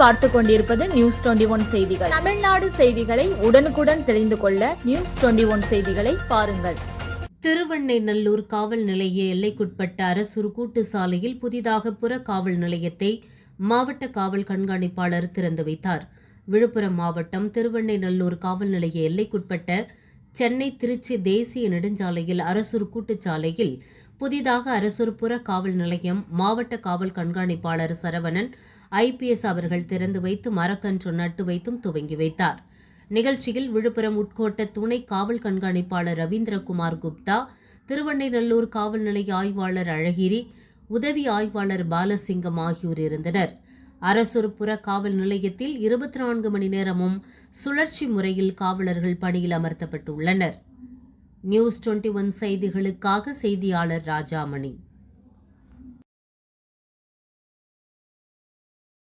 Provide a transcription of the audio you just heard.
பார்த்து கொண்டிருப்பது news twenty one செய்திகள். தமிழ்நாடு செய்திகளை உடனுக்குடன் தெரிந்து கொள்ள நியூஸ் டுவெண்டி ஒன் செய்திகளை பாருங்கள். திருவெண்ணைநல்லூர் காவல் நிலைய எல்லைக்குட்பட்ட அரசூர் கூட்டு சாலையில் புதிதாக புற காவல் நிலையத்தை மாவட்ட காவல் கண்காணிப்பாளர் திறந்து வைத்தார். விழுப்புரம் மாவட்டம் திருவெண்ணைநல்லூர் காவல் நிலைய எல்லைக்குட்பட்ட சென்னை திருச்சி தேசிய நெடுஞ்சாலையில் அரசூர் கூட்டுச்சாலையில் புதிதாக அரசூர் புற காவல் நிலையம் மாவட்ட காவல் கண்காணிப்பாளர் சரவணன் ஐபிஎஸ் அவர்கள் திறந்து வைத்து மரக்கன்று நட்டு வைத்தும் துவங்கி வைத்தார். நிகழ்ச்சியில் விழுப்புரம் உட்கோட்ட துணை காவல் கண்காணிப்பாளர் ரவீந்திரகுமார் குப்தா திருவண்ணைநல்லூர் காவல் நிலைய ஆய்வாளர் அழகிரி உதவி ஆய்வாளர் பாலசிங்கம் ஆகியோர் இருந்தனர். அரசுர்புற காவல் நிலையத்தில் இருபத்தி நான்கு மணி நேரமும் சுழற்சி முறையில் காவலர்கள் பணியில் அமர்த்தப்பட்டுள்ளனர். நியூஸ் டுவெண்ட்டி ஒன் செய்திகளுக்காக செய்தியாளர் ராஜாமணி.